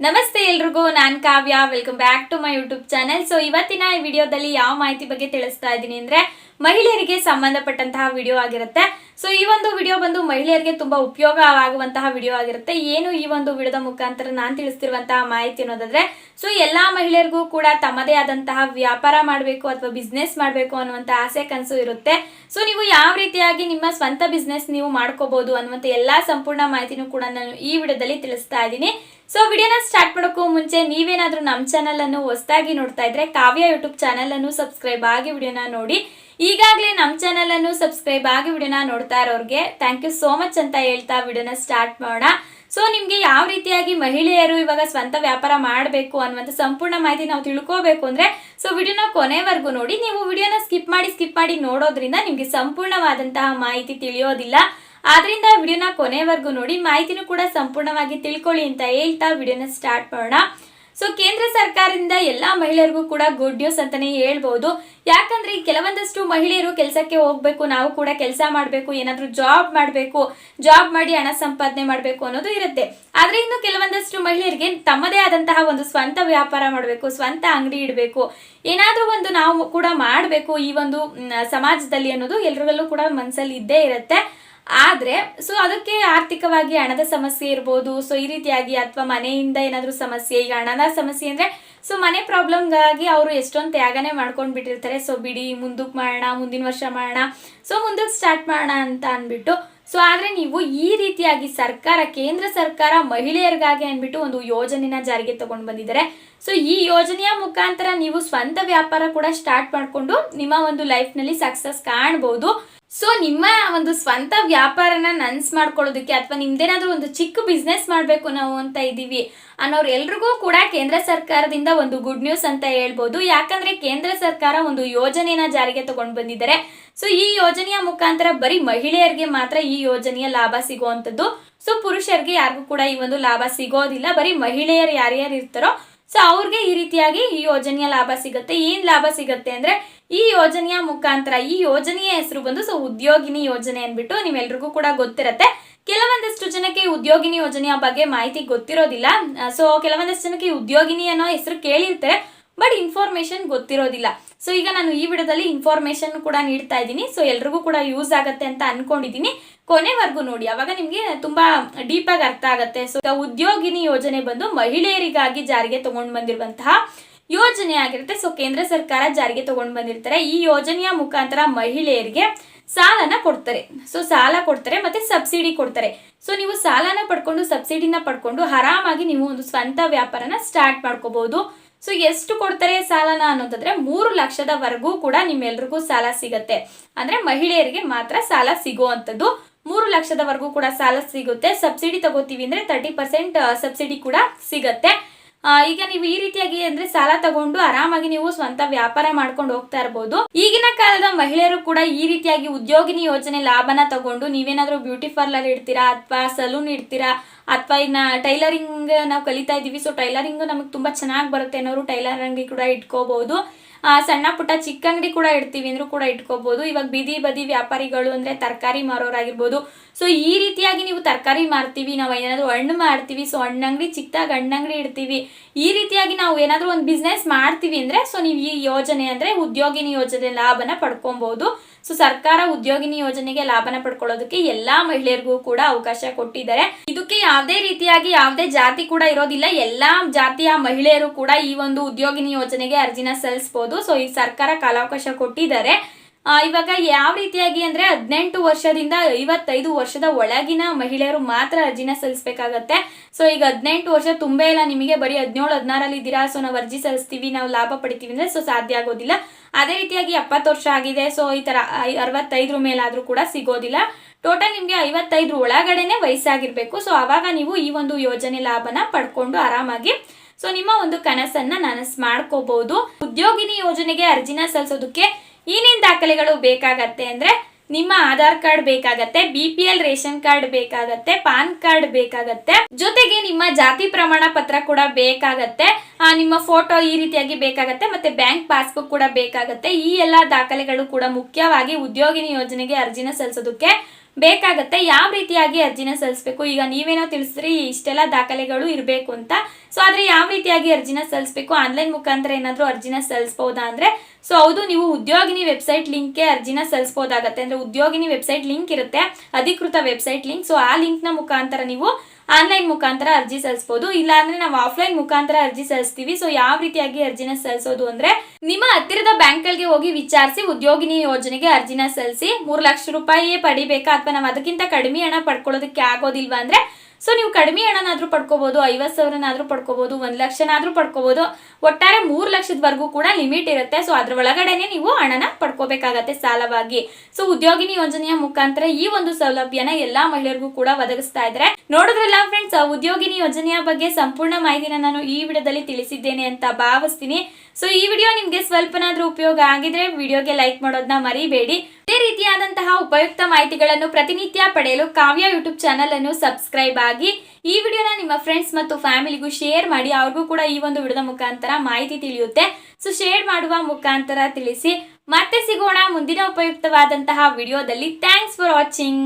ನಮಸ್ತೆ ಎಲ್ರಿಗೂ, ನಾನ್ Kavya. Welcome back to my YouTube channel so ಇವತ್ತಿನ ಈ ವಿಡಿಯೋದಲ್ಲಿ ಯಾವ ಮಾಹಿತಿ ಬಗ್ಗೆ ತಿಳಿಸ್ತಾ ಇದ್ದೀನಿ ಅಂದ್ರೆ, ಮಹಿಳೆಯರಿಗೆ ಸಂಬಂಧಪಟ್ಟಂತಹ ವಿಡಿಯೋ ಆಗಿರುತ್ತೆ. ಸೊ ಈ ಒಂದು ವಿಡಿಯೋ ಬಂದು ಮಹಿಳೆಯರಿಗೆ ತುಂಬಾ ಉಪಯೋಗ ಆಗುವಂತಹ ವಿಡಿಯೋ ಆಗಿರುತ್ತೆ. ಏನು ಈ ಒಂದು ವಿಡಿಯೋದ ಮುಖಾಂತರ ನಾನು ತಿಳಿಸ್ತಿರುವಂತಹ ಮಾಹಿತಿ ಅನ್ನೋದಾದ್ರೆ ಸೊ ಎಲ್ಲಾ ಮಹಿಳೆಯರಿಗೂ ಕೂಡ ತಮ್ಮದೇ ಆದಂತಹ ವ್ಯಾಪಾರ ಮಾಡಬೇಕು ಅಥವಾ ಬಿಸ್ನೆಸ್ ಮಾಡಬೇಕು ಅನ್ನುವಂತ ಆಸೆ, ಕನಸು ಇರುತ್ತೆ. ಸೊ ನೀವು ಯಾವ ರೀತಿಯಾಗಿ ನಿಮ್ಮ ಸ್ವಂತ ಬಿಸ್ನೆಸ್ ನೀವು ಮಾಡ್ಕೋಬಹುದು ಅನ್ನುವಂತ ಎಲ್ಲಾ ಸಂಪೂರ್ಣ ಮಾಹಿತಿನೂ ಕೂಡ ನಾನು ಈ ವಿಡಿಯೋದಲ್ಲಿ ತಿಳಿಸ್ತಾ ಇದ್ದೀನಿ. ಸೊ ವಿಡಿಯೋನ ಸ್ಟಾರ್ಟ್ ಮಾಡೋಕ್ಕೂ ಮುಂಚೆ ನೀವೇನಾದರೂ ನಮ್ಮ ಚಾನಲನ್ನು ಹೊಸದಾಗಿ ನೋಡ್ತಾ ಇದ್ರೆ ಕಾವ್ಯ ಯೂಟ್ಯೂಬ್ ಚಾನಲನ್ನು ಸಬ್ಸ್ಕ್ರೈಬ್ ಆಗಿ ವಿಡಿಯೋನ ನೋಡಿ. ಈಗಾಗಲೇ ನಮ್ಮ ಚಾನಲನ್ನು ಸಬ್ಸ್ಕ್ರೈಬ್ ಆಗಿ ವಿಡಿಯೋನ ನೋಡ್ತಾ ಇರೋರಿಗೆ ಥ್ಯಾಂಕ್ ಯು ಸೋ ಮಚ್ ಅಂತ ಹೇಳ್ತಾ ವಿಡಿಯೋನ ಸ್ಟಾರ್ಟ್ ಮಾಡೋಣ. ಸೊ ನಿಮಗೆ ಯಾವ ರೀತಿಯಾಗಿ ಮಹಿಳೆಯರು ಇವಾಗ ಸ್ವಂತ ವ್ಯಾಪಾರ ಮಾಡಬೇಕು ಅನ್ನುವಂಥ ಸಂಪೂರ್ಣ ಮಾಹಿತಿ ನಾವು ತಿಳ್ಕೋಬೇಕು ಅಂದರೆ ಸೊ ವಿಡಿಯೋನ ಕೊನೆವರೆಗೂ ನೋಡಿ. ನೀವು ವಿಡಿಯೋನ ಸ್ಕಿಪ್ ಮಾಡಿ ಸ್ಕಿಪ್ ಮಾಡಿ ನೋಡೋದ್ರಿಂದ ನಿಮಗೆ ಸಂಪೂರ್ಣವಾದಂತಹ ಮಾಹಿತಿ ತಿಳಿಯೋದಿಲ್ಲ. ಆದ್ರಿಂದ ವಿಡಿಯೋನ ಕೊನೆವರೆಗೂ ನೋಡಿ, ಮಾಹಿತಿನೂ ಕೂಡ ಸಂಪೂರ್ಣವಾಗಿ ತಿಳ್ಕೊಳ್ಳಿ ಅಂತ ಹೇಳ್ತಾ ವಿಡಿಯೋನ ಸ್ಟಾರ್ಟ್ ಮಾಡೋಣ. ಸೊ ಕೇಂದ್ರ ಸರ್ಕಾರದಿಂದ ಎಲ್ಲಾ ಮಹಿಳೆಯರಿಗೂ ಕೂಡ ಗುಡ್ ನ್ಯೂಸ್ ಅಂತಾನೆ ಹೇಳ್ಬಹುದು ಯಾಕಂದ್ರೆ ಕೆಲವೊಂದಷ್ಟು ಮಹಿಳೆಯರು ಕೆಲಸಕ್ಕೆ ಹೋಗ್ಬೇಕು, ನಾವು ಕೂಡ ಕೆಲಸ ಮಾಡಬೇಕು, ಏನಾದ್ರೂ ಜಾಬ್ ಮಾಡಬೇಕು ಜಾಬ್ ಮಾಡಿ ಹಣ ಸಂಪಾದನೆ ಮಾಡಬೇಕು ಅನ್ನೋದು ಇರುತ್ತೆ. ಆದ್ರೆ ಇನ್ನು ಕೆಲವೊಂದಷ್ಟು ಮಹಿಳೆಯರಿಗೆ ತಮ್ಮದೇ ಆದಂತಹ ಒಂದು ಸ್ವಂತ ವ್ಯಾಪಾರ ಮಾಡಬೇಕು, ಸ್ವಂತ ಅಂಗಡಿ ಇಡಬೇಕು, ಏನಾದ್ರೂ ಒಂದು ನಾವು ಕೂಡ ಮಾಡಬೇಕು ಈ ಒಂದು ಸಮಾಜದಲ್ಲಿ ಅನ್ನೋದು ಎಲ್ರಿಗಲ್ಲೂ ಕೂಡ ಮನಸ್ಸಲ್ಲಿ ಇದ್ದೇ ಇರುತ್ತೆ. ಆದ್ರೆ ಸೊ ಅದಕ್ಕೆ ಆರ್ಥಿಕವಾಗಿ ಹಣದ ಸಮಸ್ಯೆ ಇರ್ಬೋದು ಸೊ ಈ ರೀತಿಯಾಗಿ ಅಥವಾ ಮನೆಯಿಂದ ಏನಾದರೂ ಸಮಸ್ಯೆ, ಈಗ ಹಣದ ಸಮಸ್ಯೆ ಅಂದ್ರೆ ಸೊ ಮನೆ ಪ್ರಾಬ್ಲಮ್ಗಾಗಿ ಅವರು ಎಷ್ಟೊಂದು ತ್ಯಾಗನೇ ಮಾಡ್ಕೊಂಡು ಬಿಟ್ಟಿರ್ತಾರೆ. ಸೊ ಬಿಡಿ ಮುಂದಕ್ಕೆ ಮಾಡೋಣ ಮುಂದಿನ ವರ್ಷ ಮಾಡೋಣ ಸೊ ಮುಂದಕ್ಕೆ ಸ್ಟಾರ್ಟ್ ಮಾಡೋಣ ಅಂತ ಅಂದ್ಬಿಟ್ಟು ಸೊ ಆದರೆ ನೀವು ಈ ರೀತಿಯಾಗಿ ಸರ್ಕಾರ, ಕೇಂದ್ರ ಸರ್ಕಾರ ಮಹಿಳೆಯರಿಗಾಗಿ ಅಂದ್ಬಿಟ್ಟು ಒಂದು ಯೋಜನೆನ ಜಾರಿಗೆ ತಗೊಂಡು ಬಂದಿದ್ದಾರೆ. ಸೊ ಈ ಯೋಜನೆಯ ಮುಖಾಂತರ ನೀವು ಸ್ವಂತ ವ್ಯಾಪಾರ ಕೂಡ ಸ್ಟಾರ್ಟ್ ಮಾಡಿಕೊಂಡು ನಿಮ್ಮ ಒಂದು ಲೈಫ್ನಲ್ಲಿ ಸಕ್ಸಸ್ ಕಾಣಬಹುದು ಸೊ ನಿಮ್ಮ ಒಂದು ಸ್ವಂತ ವ್ಯಾಪಾರನ ನನ್ಸ್ ಮಾಡ್ಕೊಳ್ಳೋದಕ್ಕೆ ಅಥವಾ ನಿಮ್ದೇನಾದ್ರೂ ಒಂದು ಚಿಕ್ಕ ಬಿಸ್ನೆಸ್ ಮಾಡಬೇಕು ನಾವು ಅಂತ ಇದ್ದೀವಿ ಅನ್ನೋರೆಲ್ರಿಗೂ ಕೂಡ ಕೇಂದ್ರ ಸರ್ಕಾರದಿಂದ ಒಂದು ಗುಡ್ ನ್ಯೂಸ್ ಅಂತ ಹೇಳ್ಬೋದು. ಯಾಕಂದ್ರೆ ಕೇಂದ್ರ ಸರ್ಕಾರ ಒಂದು ಯೋಜನೆಯನ್ನ ಜಾರಿಗೆ ತಗೊಂಡು ಬಂದಿದ್ದಾರೆ. ಸೊ ಈ ಯೋಜನೆಯ ಮುಖಾಂತರ ಬರೀ ಮಹಿಳೆಯರಿಗೆ ಮಾತ್ರ ಈ ಯೋಜನೆಯ ಲಾಭ ಸಿಗುವಂಥದ್ದು. ಸೊ ಪುರುಷರಿಗೆ ಯಾರಿಗೂ ಕೂಡ ಈ ಒಂದು ಲಾಭ ಸಿಗೋದಿಲ್ಲ. ಬರೀ ಮಹಿಳೆಯರು ಯಾರ್ಯಾರು ಇರ್ತಾರೋ ಸೊ ಅವ್ರಿಗೆ ಈ ರೀತಿಯಾಗಿ ಈ ಯೋಜನೆಯ ಲಾಭ ಸಿಗುತ್ತೆ. ಏನು ಲಾಭ ಸಿಗುತ್ತೆ ಅಂದ್ರೆ ಈ ಯೋಜನೆಯ ಮುಖಾಂತರ, ಈ ಯೋಜನೆಯ ಹೆಸರು ಬಂದು ಸೊ ಉದ್ಯೋಗಿನಿ ಯೋಜನೆ ಅಂದ್ಬಿಟ್ಟು ನಿಮ್ಮೆಲ್ರಿಗೂ ಕೂಡ ಗೊತ್ತಿರತ್ತೆ. ಕೆಲವೊಂದಷ್ಟು ಜನಕ್ಕೆ ಉದ್ಯೋಗಿನಿ ಯೋಜನೆಯ ಬಗ್ಗೆ ಮಾಹಿತಿ ಗೊತ್ತಿರೋದಿಲ್ಲ. ಸೊ ಕೆಲವೊಂದಷ್ಟು ಜನಕ್ಕೆ ಉದ್ಯೋಗಿನಿ ಅನ್ನೋ ಹೆಸರು ಕೇಳಿರ್ತಾರೆ ಬಟ್ ಇನ್ಫಾರ್ಮೇಶನ್ ಗೊತ್ತಿರೋದಿಲ್ಲ. ಸೊ ಈಗ ನಾನು ಈ ವಿಡಿಯೋದಲ್ಲಿ ಇನ್ಫಾರ್ಮೇಶನ್ ಕೂಡ ನೀಡ್ತಾ ಇದ್ದೀನಿ. ಸೊ ಎಲ್ರಿಗೂ ಕೂಡ ಯೂಸ್ ಆಗುತ್ತೆ ಅಂತ ಅನ್ಕೊಂಡಿದ್ದೀನಿ. ಕೊನೆವರೆಗೂ ನೋಡಿ, ಅವಾಗ ನಿಮಗೆ ತುಂಬಾ ಡೀಪ್ ಆಗಿ ಅರ್ಥ ಆಗತ್ತೆ. ಸೊ ಉದ್ಯೋಗಿನಿ ಯೋಜನೆ ಬಂದು ಮಹಿಳೆಯರಿಗಾಗಿ ಜಾರಿಗೆ ತಗೊಂಡು ಬಂದಿರುವಂತಹ ಯೋಜನೆ ಆಗಿರುತ್ತೆ. ಸೊ ಕೇಂದ್ರ ಸರ್ಕಾರ ಜಾರಿಗೆ ತಗೊಂಡು ಬಂದಿರ್ತಾರೆ. ಈ ಯೋಜನೆಯ ಮುಖಾಂತರ ಮಹಿಳೆಯರಿಗೆ ಸಾಲನ ಕೊಡ್ತಾರೆ. ಸೊ ಸಾಲ ಕೊಡ್ತಾರೆ ಮತ್ತೆ ಸಬ್ಸಿಡಿ ಕೊಡ್ತಾರೆ. ಸೊ ನೀವು ಸಾಲನ ಪಡ್ಕೊಂಡು, ಸಬ್ಸಿಡಿನ ಪಡ್ಕೊಂಡು ಆರಾಮಾಗಿ ನೀವು ಒಂದು ಸ್ವಂತ ವ್ಯಾಪಾರನ ಸ್ಟಾರ್ಟ್ ಮಾಡ್ಕೋಬಹುದು. ಸೊ ಎಷ್ಟು ಕೊಡ್ತಾರೆ ಸಾಲನ ಅನ್ನೋದಾದ್ರೆ ಮೂರು ಲಕ್ಷದವರೆಗೂ ಕೂಡ ನಿಮ್ಮೆಲ್ರಿಗೂ ಸಾಲ ಸಿಗತ್ತೆ. ಅಂದ್ರೆ ಮಹಿಳೆಯರಿಗೆ ಮಾತ್ರ ಸಾಲ ಸಿಗುವಂಥದ್ದು. ಮೂರು ಲಕ್ಷದವರೆಗೂ ಕೂಡ ಸಾಲ ಸಿಗುತ್ತೆ. ಸಬ್ಸಿಡಿ ತಗೋತೀವಿ ಅಂದ್ರೆ ತರ್ಟಿ ಪರ್ಸೆಂಟ್ ಸಬ್ಸಿಡಿ ಕೂಡ ಸಿಗತ್ತೆ. ಈಗ ನೀವು ಈ ರೀತಿಯಾಗಿ ಅಂದ್ರೆ ಸಾಲ ತಗೊಂಡು ಆರಾಮಾಗಿ ನೀವು ಸ್ವಂತ ವ್ಯಾಪಾರ ಮಾಡ್ಕೊಂಡು ಹೋಗ್ತಾ ಇರಬಹುದು ಈಗಿನ ಕಾಲದ ಮಹಿಳೆಯರು ಕೂಡ ಈ ರೀತಿಯಾಗಿ ಉದ್ಯೋಗಿನಿ ಯೋಜನೆ ಲಾಭನ ತಗೊಂಡು ನೀವೇನಾದ್ರೂ ಬ್ಯೂಟಿ ಪಾರ್ಲರ್ ಇಡ್ತೀರಾ ಅಥವಾ ಸಲೂನ್ ಇಡ್ತೀರಾ ಅಥವಾ ನಾ ಟೈಲರಿಂಗ್ ನಾವು ಕಲಿತಾ ಇದೀವಿ ಸೊ ಟೈಲರಿಂಗ್ ನಮಗೆ ತುಂಬಾ ಚೆನ್ನಾಗಿ ಬರುತ್ತೆ ಅನ್ನೋರು ಟೈಲರಿಂಗ್ ಕೂಡ ಇಟ್ಕೋಬಹುದು ಸಣ್ಣ ಪುಟ್ಟ ಚಿಕ್ಕ ಅಂಗಡಿ ಕೂಡ ಇಡ್ತೀವಿ, ಅಂದ್ರೂ ಕೂಡ ಇಟ್ಕೋಬಹುದು ಇವಾಗ ಬೀದಿ ಬದಿ ವ್ಯಾಪಾರಿಗಳು ಅಂದ್ರೆ ತರಕಾರಿ ಮಾರೋರಾಗಿರ್ಬೋದು. ಸೊ ಈ ರೀತಿಯಾಗಿ ನೀವು ತರಕಾರಿ ಮಾರ್ತೀವಿ, ನಾವು ಏನಾದ್ರು ಹಣ್ಣು ಮಾರ್ತೀವಿ ಸೊ ಹಣ್ಣಂಗಡಿ ಚಿಕ್ಕದಾಗಿ ಹಣ್ಣಂಗಡಿ ಇಡ್ತೀವಿ. ಈ ರೀತಿಯಾಗಿ ನಾವು ಏನಾದ್ರೂ ಒಂದು ಬಿಸ್ನೆಸ್ ಮಾಡ್ತೀವಿ ಅಂದ್ರೆ ಸೊ ನೀವು ಈ ಯೋಜನೆ ಅಂದ್ರೆ ಉದ್ಯೋಗಿನಿ ಯೋಜನೆ ಲಾಭನ ಪಡ್ಕೊಬಹುದು ಸೊ ಸರ್ಕಾರ ಉದ್ಯೋಗಿನಿ ಯೋಜನೆಗೆ ಲಾಭನ ಪಡ್ಕೊಳ್ಳೋದಕ್ಕೆ ಎಲ್ಲಾ ಮಹಿಳೆಯರಿಗೂ ಕೂಡ ಅವಕಾಶ ಕೊಟ್ಟಿದ್ದಾರೆ. ಇದಕ್ಕೆ ಯಾವುದೇ ರೀತಿಯಾಗಿ ಯಾವುದೇ ಜಾತಿ ಕೂಡ ಇರೋದಿಲ್ಲ. ಎಲ್ಲಾ ಜಾತಿಯ ಮಹಿಳೆಯರು ಕೂಡ ಈ ಒಂದು ಉದ್ಯೋಗಿನಿ ಯೋಜನೆಗೆ ಅರ್ಜಿನ ಸಲ್ಲಿಸಬಹುದು ಸೊ ಈ ಸರ್ಕಾರ ಕಾಲಾವಕಾಶ ಕೊಟ್ಟಿದ್ದಾರೆ. ಇವಾಗ ಯಾವ ರೀತಿಯಾಗಿ ಅಂದ್ರೆ ಹದಿನೆಂಟು ವರ್ಷದಿಂದ ಐವತ್ತೈದು ವರ್ಷದ ಒಳಗಿನ ಮಹಿಳೆಯರು ಮಾತ್ರ ಅರ್ಜಿನ ಸಲ್ಲಿಸಬೇಕಾಗತ್ತೆ. ಸೊ ಈಗ ಹದಿನೆಂಟು ವರ್ಷ ತುಂಬೇ ಇಲ್ಲ ನಿಮಗೆ. ಬರೀ ಹದಿನೇಳು, ಹದಿನಾರಲ್ಲಿ ಇದ್ದೀರಾ? ಸೊ ನಾವು ಅರ್ಜಿ ಸಲ್ಲಿಸ್ತೀವಿ, ನಾವು ಲಾಭ ಪಡಿತೀವಿ ಅಂದ್ರೆ ಸೊ ಸಾಧ್ಯ ಆಗೋದಿಲ್ಲ. ಅದೇ ರೀತಿಯಾಗಿ ಎಪ್ಪತ್ತು ವರ್ಷ ಆಗಿದೆ. ಸೊ ಈ ತರ ಅರವತ್ತೈದ್ರ ಮೇಲಾದ್ರೂ ಕೂಡ ಸಿಗೋದಿಲ್ಲ. ಟೋಟಲ್ ನಿಮ್ಗೆ ಐವತ್ತೈದ್ರ ಒಳಗಡೆನೆ ವಯಸ್ಸಾಗಿರ್ಬೇಕು. ಸೊ ಅವಾಗ ನೀವು ಈ ಒಂದು ಯೋಜನೆ ಲಾಭನ ಪಡ್ಕೊಂಡು ಆರಾಮಾಗಿ ಸೊ ನಿಮ್ಮ ಒಂದು ಕನಸನ್ನ ನನಸು ಮಾಡ್ಕೋಬಹುದು ಉದ್ಯೋಗಿನಿ ಯೋಜನೆಗೆ ಅರ್ಜಿನ ಸಲ್ಲಿಸೋದಕ್ಕೆ ಏನೇನ್ ದಾಖಲೆಗಳು ಬೇಕಾಗತ್ತೆ ಅಂದ್ರೆ ನಿಮ್ಮ ಆಧಾರ್ ಕಾರ್ಡ್ ಬೇಕಾಗತ್ತೆ B P L ration card ಬೇಕಾಗತ್ತೆ, ಪಾನ್ ಕಾರ್ಡ್ ಬೇಕಾಗತ್ತೆ. ಜೊತೆಗೆ ನಿಮ್ಮ ಜಾತಿ ಪ್ರಮಾಣ ಪತ್ರ ಕೂಡ ಬೇಕಾಗತ್ತೆ. ನಿಮ್ಮ ಫೋಟೋ ಈ ರೀತಿಯಾಗಿ ಬೇಕಾಗತ್ತೆ ಮತ್ತೆ ಬ್ಯಾಂಕ್ ಪಾಸ್ಬುಕ್ ಕೂಡ ಬೇಕಾಗತ್ತೆ. ಈ ಎಲ್ಲಾ ದಾಖಲೆಗಳು ಕೂಡ ಮುಖ್ಯವಾಗಿ ಉದ್ಯೋಗಿನಿ ಯೋಜನೆಗೆ ಅರ್ಜಿನ ಸಲ್ಲಿಸೋದಕ್ಕೆ ಬೇಕಾಗತ್ತೆ, ಯಾವ ರೀತಿಯಾಗಿ ಅರ್ಜಿನ ಸಲ್ಲಿಸಬೇಕು? ಈಗ ನೀವೇನೋ ತಿಳಿಸ್ರಿ ಇಷ್ಟೆಲ್ಲ ದಾಖಲೆಗಳು ಇರಬೇಕು ಅಂತ. ಸೊ ಆದರೆ ಯಾವ ರೀತಿಯಾಗಿ ಅರ್ಜಿನ ಸಲ್ಲಿಸಬೇಕು? ಆನ್ಲೈನ್ ಮುಖಾಂತರ ಏನಾದರೂ ಅರ್ಜಿನ ಸಲ್ಲಿಸಬಹುದಾ ಅಂದರೆ? ಸೊ ಹೌದು, ನೀವು ಉದ್ಯೋಗಿನಿ ವೆಬ್ಸೈಟ್ ಲಿಂಕ್ಗೆ ಅರ್ಜಿನ ಸಲ್ಲಿಸಬಹುದಾಗತ್ತೆ ಅಂದರೆ ಉದ್ಯೋಗಿನಿ ವೆಬ್ಸೈಟ್ ಲಿಂಕ್ ಇರುತ್ತೆ, ಅಧಿಕೃತ ವೆಬ್ಸೈಟ್ ಲಿಂಕ್. ಸೊ ಆ ಲಿಂಕ್ನ ಮುಖಾಂತರ ನೀವು ಆನ್ಲೈನ್ ಮುಖಾಂತರ ಅರ್ಜಿ ಸಲ್ಲಿಸಬಹುದು ಇಲ್ಲ ಅಂದ್ರೆ ನಾವು ಆಫ್ಲೈನ್ ಮುಖಾಂತರ ಅರ್ಜಿ ಸಲ್ಲಿಸ್ತೀವಿ. ಸೊ ಯಾವ ರೀತಿಯಾಗಿ ಅರ್ಜಿನ ಸಲ್ಲಿಸೋದು ಅಂದ್ರೆ ನಿಮ್ಮ ಹತ್ತಿರದ ಬ್ಯಾಂಕ್ ಗಳಿಗೆ ಹೋಗಿ ವಿಚಾರಿಸಿ ಉದ್ಯೋಗಿನಿ ಯೋಜನೆಗೆ ಅರ್ಜಿನ ಸಲ್ಲಿಸಿ ಮೂರು ಲಕ್ಷ ರೂಪಾಯಿ ಪಡಿಬೇಕಾ? ಅಥವಾ ನಾವು ಅದಕ್ಕಿಂತ ಕಡಿಮೆ ಹಣ ಪಡ್ಕೊಳ್ಳೋದಕ್ಕೆ ಆಗೋದಿಲ್ವಾ ಅಂದ್ರೆ ಸೊ ನೀವು ಕಡಿಮೆ ಹಣನಾದ್ರೂ ಪಡ್ಕೋಬಹುದು ಐವತ್ತು ಸಾವಿರನಾದ್ರೂ ಪಡ್ಕೋಬಹುದು ಒಂದ್ ಲಕ್ಷನಾದ್ರೂ ಪಡ್ಕೋಬಹುದು ಒಟ್ಟಾರೆ ಮೂರು ಲಕ್ಷದವರೆಗೂ ಕೂಡ ಲಿಮಿಟ್ ಇರುತ್ತೆ. ಸೊ ಅದ್ರ ಒಳಗಡೆನೆ ನೀವು ಹಣನ ಪಡ್ಕೋಬೇಕಾಗತ್ತೆ ಸಾಲವಾಗಿ. ಸೊ ಉದ್ಯೋಗಿನಿ ಯೋಜನೆಯ ಮುಖಾಂತರ ಈ ಒಂದು ಸೌಲಭ್ಯನ ಎಲ್ಲಾ ಮಹಿಳೆಯರಿಗೂ ಕೂಡ ಒದಗಿಸ್ತಾ ಇದ್ದಾರೆ ನೋಡಿದ್ರಲ್ಲ ಫ್ರೆಂಡ್ಸ್ ಉದ್ಯೋಗಿನಿ ಯೋಜನೆಯ ಬಗ್ಗೆ ಸಂಪೂರ್ಣ ಮಾಹಿತಿನ ನಾನು ಈ ವಿಡಿಯೋದಲ್ಲಿ ತಿಳಿಸಿದ್ದೇನೆ ಅಂತ ಭಾವಿಸ್ತೀನಿ. ಸೊ ಈ ವಿಡಿಯೋ ನಿಮ್ಗೆ ಸ್ವಲ್ಪನಾದ್ರೂ ಉಪಯೋಗ ಆಗಿದ್ರೆ, ವಿಡಿಯೋಗೆ ಲೈಕ್ ಮಾಡೋದನ್ನ ಮರಿಬೇಡಿ. ಇದೇ ರೀತಿಯಾದಂತಹ ಉಪಯುಕ್ತ ಮಾಹಿತಿಗಳನ್ನು ಪ್ರತಿನಿತ್ಯ ಪಡೆಯಲು ಕಾವ್ಯ ಯೂಟ್ಯೂಬ್ ಚಾನಲ್ ಅನ್ನು ಸಬ್ಸ್ಕ್ರೈಬ್ ಆಗಿ ಈ ವಿಡಿಯೋನ ನಿಮ್ಮ ಫ್ರೆಂಡ್ಸ್ ಮತ್ತು ಫ್ಯಾಮಿಲಿಗೂ ಶೇರ್ ಮಾಡಿ ಅವ್ರಿಗೂ ಕೂಡ ಈ ಒಂದು ವಿಡಿಯೋದ ಮುಖಾಂತರ ಮಾಹಿತಿ ತಿಳಿಯುತ್ತೆ. ಸೊ ಶೇರ್ ಮಾಡುವ ಮುಖಾಂತರ ತಿಳಿಸಿ. ಮತ್ತೆ ಸಿಗೋಣ ಮುಂದಿನ ಉಪಯುಕ್ತವಾದಂತಹ ವಿಡಿಯೋದಲ್ಲಿ. Thanks for watching